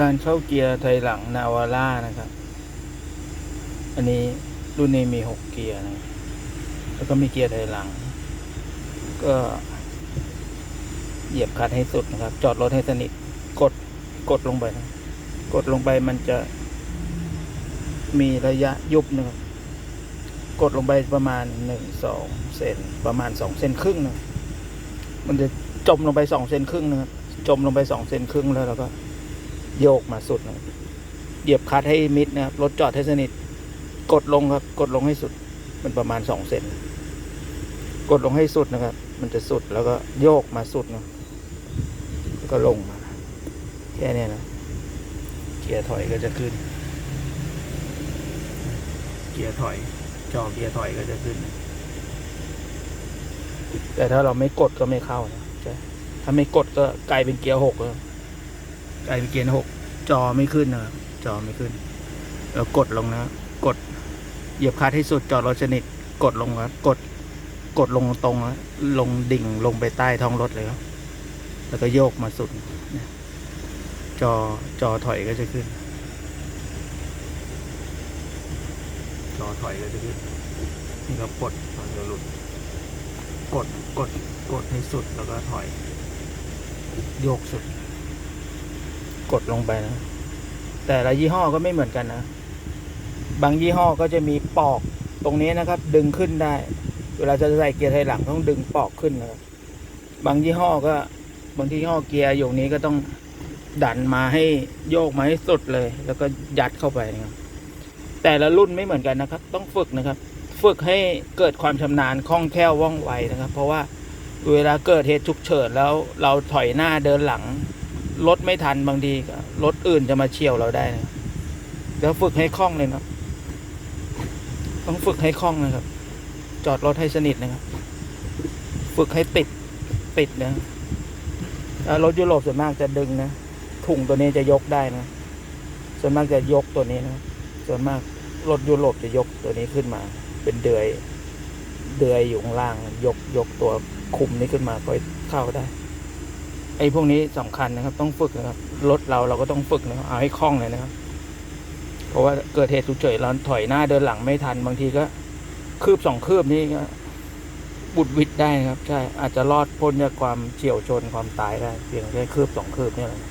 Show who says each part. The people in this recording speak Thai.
Speaker 1: การเข้าเกียร์ถอยหลังนาวาร่านะครับ อันนี้รุ่นนี้มีหกเกียร์นะ แล้วก็มีเกียร์ถอยหลัง ก็เหยียบคลัดให้สุดนะครับ จอดรถให้สนิท กด กดลงไปนะ กดลงไปมันจะมีระยะยุบนะครับ กดลงไปประมาณหนึ่งสองเซน ประมาณสองเซนครึ่งนะ มันจะจมลงไปสองเซนครึ่งนะครับ จมลงไปสองเซนครึ่งแล้วเราก็ โยกมาสุดนะเหยียบคัดให้มิดนะครับรถจอดให้สนิท กดลงครับ กดลงให้สุด มันประมาณสองเซนกดลงให้สุดนะครับ มันจะสุดแล้วก็โยกมาสุดนะก็ลงมาแค่นี้นะเกียร์ถอยก็จะขึ้น เกียร์ถอย จอเกียร์ถอยก็จะขึ้น แต่ถ้าเราไม่กดก็ไม่เข้านะถ้าไม่กดก็กลายเป็นเกียร์หกแล้ว กลายเป็นเกียร์หกจอไม่ขึ้นนะครับจอไม่ขึ้นแล้วกดลงนะ กดเหยียบคลัดให้สุดจอดรถชนิดกดลงครับกดกดลงตรงนะลงดิ่งลงไปใต้ท้องรถเลยครับ แล้วก็โยกมาสุดจอจอถอยก็จะขึ้น จอถอยก็จะขึ้นนี่ก็กดตอนจะหลุด กดกดกดให้สุดแล้วก็ถอย โยกสุด กดลงไปนะ แต่ละยี่ห้อก็ไม่เหมือนกันนะ บางยี่ห้อก็จะมีปอกตรงนี้นะครับ ดึงขึ้นได้ เวลาจะใส่เกียร์ถอยหลังต้องดึงปอกขึ้นนะครับ บางยี่ห้อก็บางที่ยี่ห้อเกียร์อยู่นี้ก็ต้องดันมาให้โยกมาให้สุดเลย แล้วก็ยัดเข้าไปนะครับ แต่ละรุ่นไม่เหมือนกันนะครับ ต้องฝึกนะครับ ฝึกให้เกิดความชำนาญคล่องแคล่วว่องไวนะครับ เพราะว่าเวลาเกิดเหตุฉุกเฉินแล้วเราถอยหน้าเดินหลัง รถไม่ทันบางทีก็รถอื่นจะมาเฉียวเราได้นะแล้วฝึกให้คล่องเลยนะครับ ต้องฝึกให้คล่องนะครับ จอดรถให้สนิทนะครับ ฝึกให้ติดติดนะรถยุโรปส่วนมากจะดึงนะถุงตัวนี้จะยกได้นะ ส่วนมากจะยกตัวนี้นะ ส่วนมากรถยุโรปจะยกตัวนี้ขึ้นมา เป็นเดือย เดือยอยู่ข้างล่าง ยกยกตัวคุมนี้ขึ้นมาก็เข้าได้ ไอ้พวกนี้สำคัญนะครับ ต้องฝึกนะครับรถเราเราก็ต้องฝึกนะครับเอาให้คล่องเลยนะครับ เพราะว่าเกิดเหตุฉุกเฉินเราถอยหน้าเดินหลังไม่ทันบางทีก็ คืบสองคืบนี่ก็บุดวิดได้นะครับ ใช่อาจจะรอดพ้นจากความเฉียวชนความตายได้เพียงแค่คืบสองคืบเนี่ยแหละ